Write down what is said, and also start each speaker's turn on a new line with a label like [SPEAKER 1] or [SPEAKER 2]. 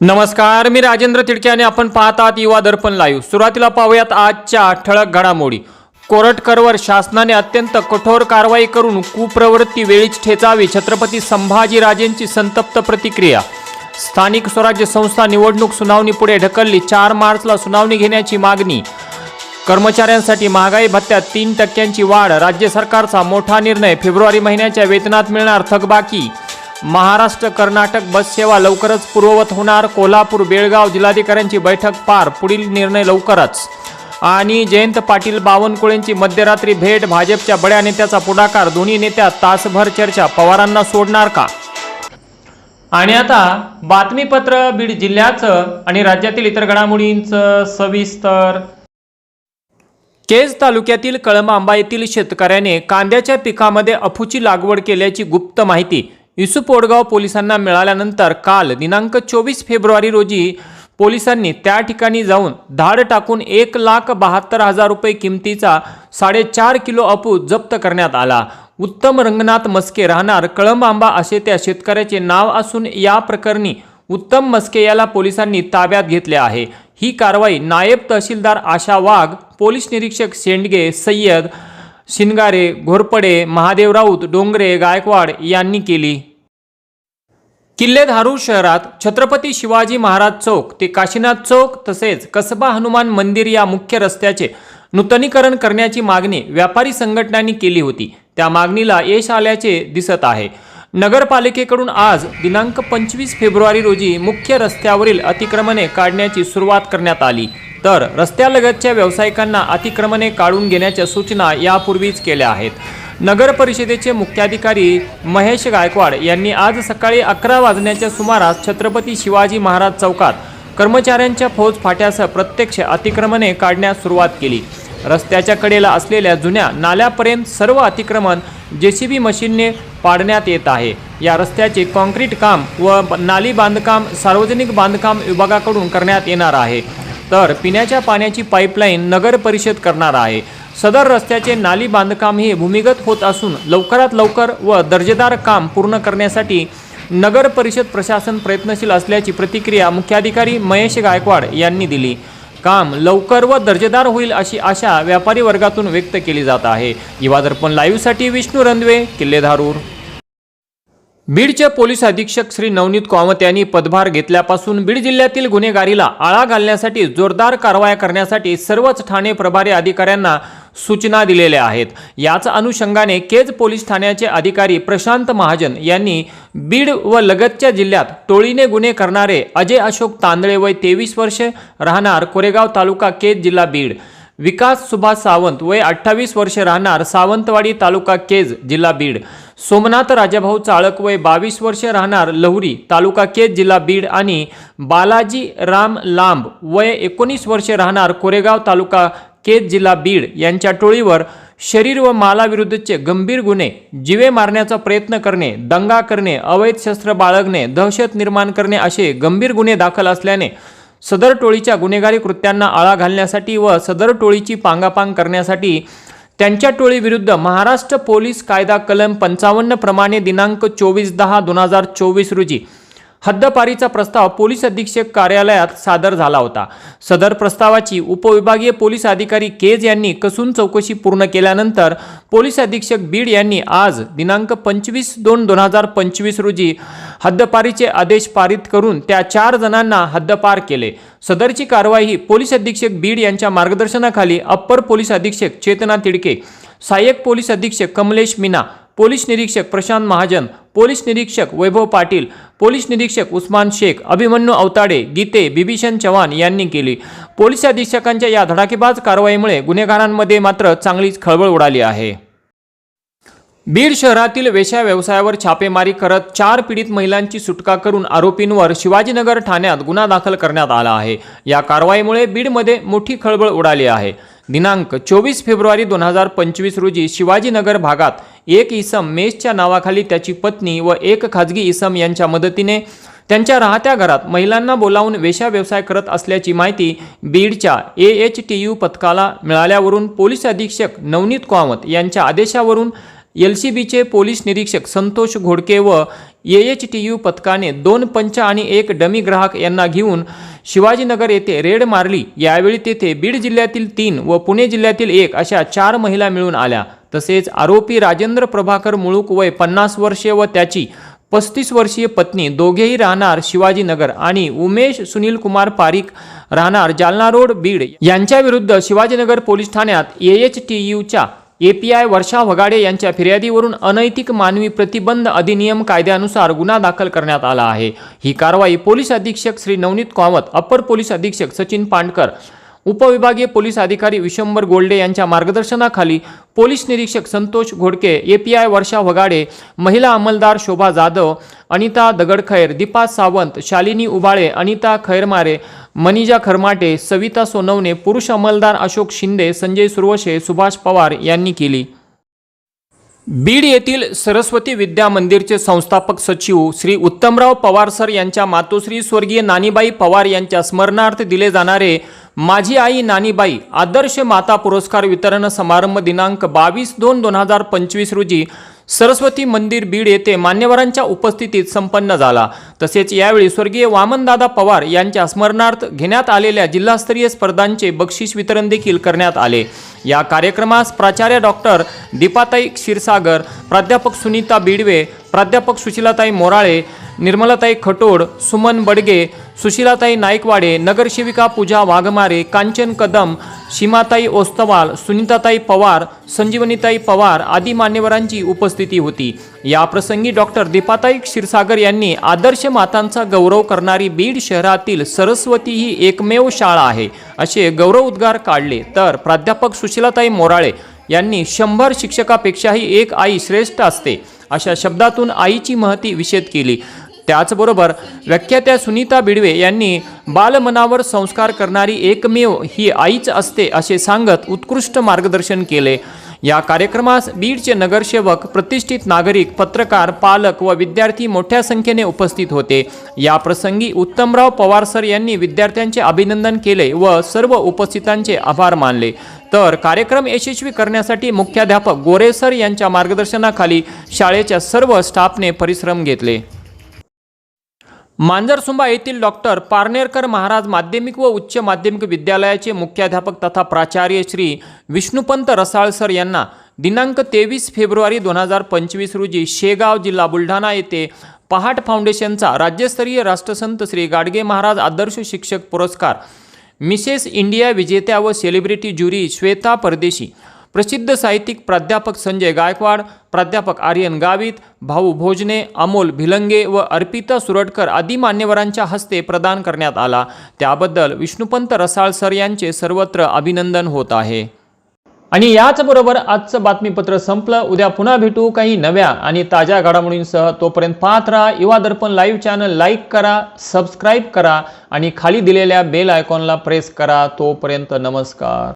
[SPEAKER 1] नमस्कार मी राजेंद्र तिडके आणि आपण पाहत आहात युवा दर्पण लाईव्ह सुरुवातीला पाहूयात आजच्या ठळक घडामोडी. कोरटकरवर शासनाने अत्यंत कठोर कारवाई करून कुप्रवृत्ती वेळीच ठेचावी छत्रपती संभाजीराजेंची संतप्त प्रतिक्रिया. स्थानिक स्वराज्य संस्था निवडणूक सुनावणी पुढे ढकलली चार मार्चला सुनावणी घेण्याची मागणी. कर्मचाऱ्यांसाठी महागाई भत्त्यात तीन टक्क्यांची वाढ राज्य सरकारचा मोठा निर्णय फेब्रुवारी महिन्याच्या वेतनात मिळणार थकबाकी. महाराष्ट्र कर्नाटक बस सेवा लवकरच पूर्ववत होणार. कोल्हापूर बेळगाव जिल्हाधिकाऱ्यांची बैठक पार. पुढील निर्णय लवकरच. आणि जयंत पाटील बावनकुळेंची मध्यरात्री भेट. भाजपच्या बड्या नेत्याचा पुढाकार. दोन्ही नेत्या तासभर चर्चा. पवारांना सोडणार का? आणि आता बातमीपत्र बीड जिल्ह्याचं आणि राज्यातील इतर घडामोडींचं सविस्तर. केज तालुक्यातील कळंबांबा येथील शेतकऱ्याने कांद्याच्या पिकामध्ये अफूची लागवड केल्याची गुप्त माहिती. युसुफ पोलिसांना मिळाल्यानंतर काल दिनांक चोवीस फेब्रुवारी रोजी पोलिसांनी त्या ठिकाणी जाऊन धाड टाकून एक लाख बहात्तर हजार रुपये किमतीचा साडेचार किलो अपू जप्त करण्यात आला. उत्तम रंगनाथ मस्के राहणार कळंबांबा असे त्या शेतकऱ्याचे नाव असून या प्रकरणी उत्तम मस्के याला पोलिसांनी ताब्यात घेतले आहे. ही कारवाई नायब तहसीलदार आशा वाघ पोलीस निरीक्षक शेंडगे सय्यद शिनगारे घोरपडे महादेव राऊत डोंगरे गायकवाड यांनी केली. किल्लेधारू शहरात छत्रपती शिवाजी महाराज चौक ते काशीनाथ चौक तसेच कसबा हनुमान मंदिर या मुख्य रस्त्याचे नूतनीकरण करण्याची मागणी व्यापारी संघटनांनी केली होती. त्या मागणीला यश आल्याचे दिसत आहे. नगरपालिकेकडून आज दिनांक पंचवीस फेब्रुवारी रोजी मुख्य रस्त्यावरील अतिक्रमणे काढण्याची सुरुवात करण्यात आली. तर रस्त्यालगतच्या व्यावसायिकांना अतिक्रमणे काढून घेण्याच्या सूचना यापूर्वीच केल्या आहेत. नगर परिषदेचे मुख्याधिकारी महेश गायकवाड यांनी आज सकाळी अकरा वाजण्याच्या सुमारास छत्रपती शिवाजी महाराज चौकात कर्मचाऱ्यांच्या फौज फाट्यासह प्रत्यक्ष अतिक्रमणे काढण्यास सुरुवात केली. रस्त्याच्या कडेला असलेल्या जुन्या नाल्यापर्यंत सर्व अतिक्रमण जेसीबी मशीनने पाडण्यात येत आहे. या रस्त्याचे कॉन्क्रीट काम व नाली बांधकाम सार्वजनिक बांधकाम विभागाकडून करण्यात येणार आहे. तर पिण्याच्या पाण्याची पाईपलाईन नगर परिषद करणार आहे. सदर रस्त्याचे नाली बांधकाम हे भूमिगत होत असून लवकरात लवकर व दर्जेदार काम पूर्ण करण्यासाठी नगर परिषद प्रशासन प्रयत्नशील असल्याची प्रतिक्रिया मुख्याधिकारी महेश गायकवाड यांनी दिली. काम लवकर व दर्जेदार होईल अशी आशा व्यापारी वर्गातून व्यक्त केली जात आहे. युवा दर्पण लाईव्हसाठी विष्णू रणवे किल्लेधारूर. बीडचे पोलीस अधीक्षक श्री नवनीत कामत यांनी पदभार घेतल्यापासून बीड जिल्ह्यातील गुन्हेगारीला आळा घालण्यासाठी जोरदार कारवाया करण्यासाठी सर्वच ठाणे प्रभारी अधिकाऱ्यांना सूचना दिलेल्या आहेत. याच अनुषंगाने केज पोलीस ठाण्याचे अधिकारी प्रशांत महाजन यांनी बीड व लगतच्या जिल्ह्यात टोळीने गुन्हे करणारे अजय अशोक तांदळे वय तेवीस वर्षे राहणार कोरेगाव तालुका केज जिल्हा बीड. विकास सुभाष सावंत वय अठ्ठावीस वर्षे राहणार सावंतवाडी तालुका केज जिल्हा बीड. सोमनाथ राजाभाऊ चाळक वय बावीस वर्षे राहणार लहुरी तालुका केज जिल्हा बीड आणि बालाजी राम लांब वय एकोणीस वर्षे राहणार कोरेगाव तालुका केज जिल्हा बीड यांच्या टोळीवर शरीर व मालाविरुद्धचे गंभीर गुन्हे जिवे मारण्याचा प्रयत्न करणे दंगा करणे अवैध शस्त्र बाळगणे दहशत निर्माण करणे असे गंभीर गुन्हे दाखल असल्याने सदर टोळीच्या गुन्हेगारी कृत्यांना आळा घालण्यासाठी व सदर टोळीची पांगापांग करण्यासाठी त्यांच्या टोळीविरुद्ध महाराष्ट्र पोलीस कायदा कलम पंचावन्न प्रमाणे दिनांक चोवीस दहा दोन हजार चोवीस रोजी हद्दपारीचा प्रस्ताव पोलीस अधीक्षक कार्यालयात सादर झाला होता. सदर प्रस्तावाची उपविभागीय पोलीस अधिकारी केज यांनी कसून चौकशी पूर्ण केल्यानंतर पोलीस अधीक्षक बीड यांनी आज दिनांक पंचवीस दोन दोन हजार पंचवीस रोजी हद्दपारीचे आदेश पारित करून त्या चार जणांना हद्दपार केले. सदरची कारवाई पोलीस अधीक्षक बीड यांच्या मार्गदर्शनाखाली अप्पर पोलीस अधीक्षक चेतना तिडके सहाय्यक पोलीस अधीक्षक कमलेश मीना पोलीस निरीक्षक प्रशांत महाजन पोलीस निरीक्षक वैभव पाटील पोलीस निरीक्षक उस्मान शेख अभिमन्यू अवताडे गीते बिभीषण चव्हाण यांनी केली. पोलीस अधीक्षकांच्या या धडाकेबाज कारवाईमुळे गुन्हेगारांमध्ये मात्र चांगलीच खळबळ उडाली आहे. बीड शहरातील वेश्या व्यवसायावर छापेमारी करत चार पीडित महिलांची सुटका करून आरोपींवर शिवाजीनगर ठाण्यात गुन्हा दाखल करण्यात आला आहे. या कारवाईमुळे बीडमध्ये मोठी खळबळ उडाली आहे. दिनांक चोवीस फेब्रुवारी दोन हजार पंचवीस रोजी शिवाजीनगर भागात एक इसम मेषच्या नावाखाली त्याची पत्नी व एक खाजगी इसम यांच्या मदतीने त्यांच्या राहत्या घरात महिलांना बोलावून वेशा व्यवसाय करत असल्याची माहिती बीडच्या ए एच टी यू पथकाला मिळाल्यावरून पोलीस अधीक्षक नवनीत कामत यांच्या आदेशावरून एल सी बीचे पोलीस निरीक्षक संतोष घोडके व ए एच टी यू पथकाने दोन पंच आणि एक डमी ग्राहक यांना घेऊन शिवाजीनगर येथे रेड मारली. यावेळी तेथे बीड जिल्ह्यातील तीन व पुणे जिल्ह्यातील एक अशा चार महिला मिळून आल्या. तसेच आरोपी राजेंद्र प्रभाकर मुळूक वय पन्नास वर्षे व त्याची पस्तीस वर्षीय पत्नी दोघेही राहणार शिवाजीनगर आणि उमेश सुनील कुमार पारिक राहणार जालना रोड बीड. यांच्याविरुद्ध शिवाजीनगर पोलीस ठाण्यात A H T यूच्या A P I Varsha Wagade यांच्या फिर्यादीवरून अनैतिक मानवी प्रतिबंध अधिनियम कायद्यानुसार गुन्हा दाखल करण्यात आला आहे. ही कारवाई पोलीस अधीक्षक श्री नवनीत कामत अप्पर पोलीस अधीक्षक सचिन पांडकर उपविभागीय पोलीस अधिकारी विशंबर गोल्डे यांच्या मार्गदर्शनाखाली पोलीस निरीक्षक Santosh Ghodke A P I Varsha Wagade महिला अंमलदार शोभा जाधव अनिता दगडखैर दीपा सावंत शालिनी उबाळे अनिता खैरमारे मनिजा खरमाटे सविता सोनवणे पुरुष अंमलदार अशोक शिंदे संजय सुरवशे सुभाष पवार यांनी केली. बीड येथील सरस्वती विद्या मंदिरचे संस्थापक सचिव श्री उत्तमराव पवार सर यांच्या मातोश्री स्वर्गीय नानीबाई पवार यांच्या स्मरणार्थ दिले जाणारे माझी आई नानीबाई आदर्श माता पुरस्कार वितरण समारंभ दिनांक बावीस दोन दोन हजार पंचवीस रोजी सरस्वती मंदिर बीड येथे मान्यवरांच्या उपस्थितीत संपन्न झाला. तसेच यावेळी स्वर्गीय वामनदादा पवार यांच्या स्मरणार्थ घेण्यात आलेल्या जिल्हास्तरीय स्पर्धांचे बक्षीस वितरण देखील करण्यात आले. या कार्यक्रमास प्राचार्य डॉक्टर दीपाताई क्षीरसागर प्राध्यापक सुनीता बिडवे प्राध्यापक सुशीलाताई मोराळे निर्मलाताई खटोड सुमन बडगे सुशीलाताई नाईकवाडे नगरसेविका पूजा वाघमारे कांचन कदम सीमाताई ओस्तवाल सुनीताताई पवार संजीवनीताई पवार आदी मान्यवरांची उपस्थिती होती या प्रसंगी डॉक्टर दीपाताई क्षीरसागर यांनी आदर्श मातांचा गौरव करणारी बीड शहरातील सरस्वती ही एकमेव शाळा आहे असे गौरव उद्गार काढले तर प्राध्यापक सुशीलाताई मोराळे यांनी शंभर शिक्षकापेक्षाही एक आई श्रेष्ठ असते अशा शब्दातून आईची महती विषेद केली त्याचबरोबर व्याख्यात्या सुनीता बिडवे यांनी बालमनावर संस्कार करणारी एकमेव ही आईच असते असे सांगत उत्कृष्ट मार्गदर्शन केले. या कार्यक्रमास बीडचे नगरसेवक प्रतिष्ठित नागरिक पत्रकार पालक व विद्यार्थी मोठ्या संख्येने उपस्थित होते. या प्रसंगी उत्तमराव पवार सर यांनी विद्यार्थ्यांचे अभिनंदन केले व सर्व उपस्थितांचे आभार मानले. तर कार्यक्रम यशस्वी करण्यासाठी मुख्याध्यापक गोरे सर यांच्या मार्गदर्शनाखाली शाळेच्या सर्व स्टाफने परिश्रम घेतले. मांजरसुंबा येथील डॉक्टर पारनेरकर महाराज माध्यमिक व उच्च माध्यमिक विद्यालयाचे मुख्याध्यापक तथा प्राचार्य श्री विष्णुपंत रसाळ सर यांना दिनांक तेवीस फेब्रुवारी दोन हजार पंचवीस रोजी शेगाव जिल्हा बुलढाणा येथे पहाट फाउंडेशनचा राज्यस्तरीय राष्ट्रसंत श्री गाडगे महाराज आदर्श शिक्षक पुरस्कार मिसेस इंडिया विजेत्या व सेलिब्रिटी ज्युरी श्वेता परदेशी प्रसिद्ध साहित्यिक प्राध्यापक संजय गायकवाड प्राध्यापक आर्यन गावित भाऊ भोजने अमोल भिलंगे व अर्पिता सुरटकर आदी मान्यवरांच्या हस्ते प्रदान करण्यात आला. त्याबद्दल विष्णुपंत रसाळ सर यांचे सर्वत्र अभिनंदन होत आहे. आणि याचबरोबर आजचं बातमीपत्र संपलं. उद्या पुन्हा भेटू काही नव्या आणि ताज्या घडामोडींसह. तोपर्यंत पाहत राहा Yuva Darpan live channel like करा सबस्क्राईब करा आणि खाली दिलेल्या बेल आयकॉनला प्रेस करा. तोपर्यंत नमस्कार.